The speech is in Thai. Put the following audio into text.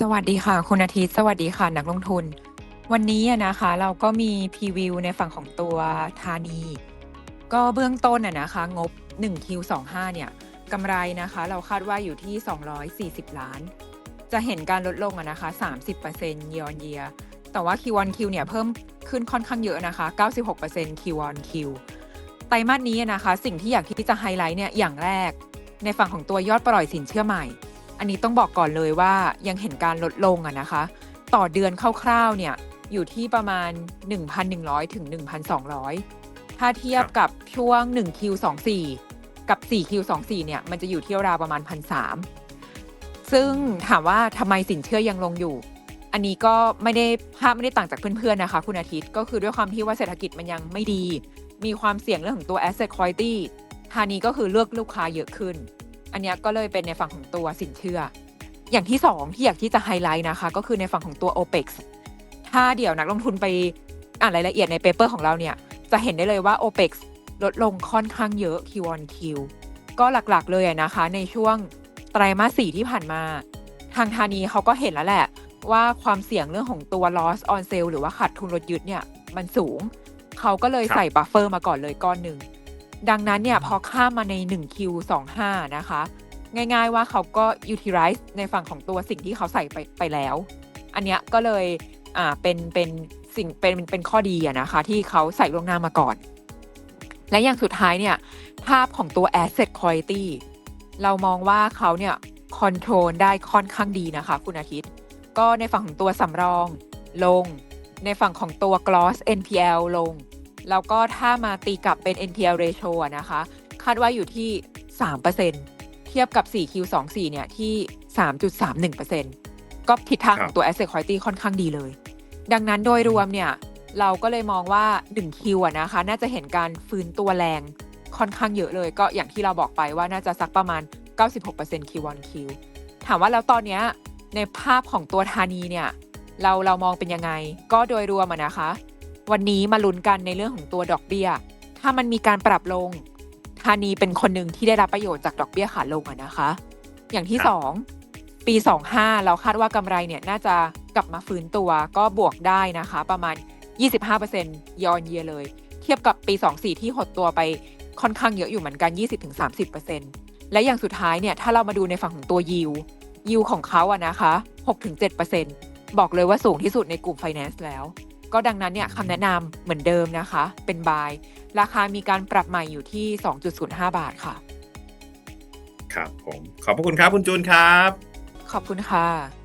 สวัสดีค่ะ คุณอาทิตย์สวัสดีค่ะ นักลงทุน วันนี้นะคะ เราก็มีพรีวิวในฝั่งของตัวธานี ก็เบื้องต้นอะนะคะ งบ 1Q25 เนี่ยกำไรนะคะ เราคาดว่าอยู่ที่ 240 ล้าน จะเห็นการลดลงอะนะคะ 30% year on year แต่ว่า Q on Q เนี่ยเพิ่มขึ้นค่อนข้างเยอะนะคะ 96% Q on Q ไตรมาสนี้นะคะ สิ่งที่อยากที่จะไฮไลท์เนี่ยอย่างแรก ในฝั่งของตัวยอดปล่อยสินเชื่อใหม่ อันนี้ต้องบอกก่อนเลยว่ายังเห็นการลดลงอะนะคะ ต่อเดือนคร่าวๆเนี่ยอยู่ที่ประมาณ 1,100 ถึง 1,200 ถ้าเทียบกับช่วง 1Q24 กับ 4Q24 เนี่ยมันจะอยู่ที่ราวประมาณ 1,300 ซึ่งถามว่าทำไมสินเชื่อยังลงอยู่ อันนี้ก็ไม่ได้ภาพไม่ได้ต่างจากเพื่อนๆนะคะ คุณอาทิตย์ก็คือด้วยความที่ว่าเศรษฐกิจมันยังไม่ดี มีความเสี่ยงเรื่องของตัว asset quality ทานี้ก็คือเลือกลูกค้าเยอะขึ้น อันนี้ก็เลยเป็นในฝั่งของตัวสินเชื่อ อย่างที่สองที่อยากที่จะไฮไลท์นะคะ ก็คือในฝั่งของตัว OPEX ถ้าเดี๋ยวนักลงทุนไปอ่านรายละเอียดในเปเปอร์ของเราเนี่ย จะเห็นได้เลยว่า OPEX ลดลงค่อนข้างเยอะ Q on Q ก็หลักๆเลยนะคะ ในช่วงไตรมาสสี่ที่ผ่านมา ทางธานีเขาก็เห็นแล้วแหละ ว่าความเสี่ยงเรื่องของตัว loss on sale หรือว่าขาดทุนรถยึดเนี่ยมันสูง เขาก็เลยใส่บัฟเฟอร์มาก่อนเลยก้อนหนึ่ง ดังนั้นเนี่ยพอข้ามมาใน 1Q25 นะคะ ง่ายๆว่าเขาก็ utilize ในฝั่งของตัวสิ่งที่เขาใส่ไปไปแล้ว อันเนี้ยก็เลยอ่าเป็นเป็นสิ่งเป็นเป็นข้อดีอะนะคะ ที่เขาใส่ล่วงหน้ามาก่อน และอย่างสุดท้ายเนี่ยภาพของตัว asset quality เรามองว่าเขาเนี่ย control ได้ค่อนข้างดีนะคะ คุณอาทิตย์ ก็ในฝั่งของตัวสำรองลง ในฝั่งของตัว gross NPL ลง แล้วก็ถ้ามาตีกลับเป็น NPL ratio อะนะคะ คาดว่าอยู่ที่ 3%เทียบกับ 4Q24 เนี่ยที่ 3.31%ก็ทิศทางคขรัอบงตัว asset quality ค่อนข้างดีเลย ดังนั้นโดยรวมเนี่ย เราก็เลยมองว่า 1Q อะนะคะ น่าจะเห็นการฟื้นตัวแรงค่อนข้างเยอะเลย ก็อย่างที่เราบอกไปว่าน่าจะสักประมาณ 96% Q on Q ถามว่าแล้วตอนเนี้ยในภาพของตัวธานีเนี่ย เราเรามองเป็นยังไง ก็โดยรวมอะนะคะ วันนี้มาลุ้นกันในเรื่องของตัวดอกเบี้ย ถ้ามันมีการปรับลงธานีเป็นคนหนึ่งที่ได้รับประโยชน์จากดอกเบี้ยขาลงอะนะคะ อย่างที่ครับสองปี25เราคาดว่ากำไรเนี่ยน่าจะกลับมาฟื้นตัวก็บวกได้นะคะ ประมาณ 25%ยอนเยียเลย เทียบกับปี 24 ที่หดตัวไปค่อนข้างเยอะอยู่เหมือนกัน 20-30%และอย่างสุดท้ายเนี่ยถ้าเรามาดูในฝั่งของตัวยิวยิวของเขาอะนะคะ 6-7%บอกเลยว่าสูงที่สุดในกลุ่ม Finance แล้ว ก็ดังนั้นเนี่ยคำแนะนำเหมือนเดิมนะคะ เป็นบาย ราคามีการปรับใหม่อยู่ที่ 2.05 บาทค่ะ ครับผม ขอบพระคุณครับคุณจูนครับ ขอบคุณค่ะ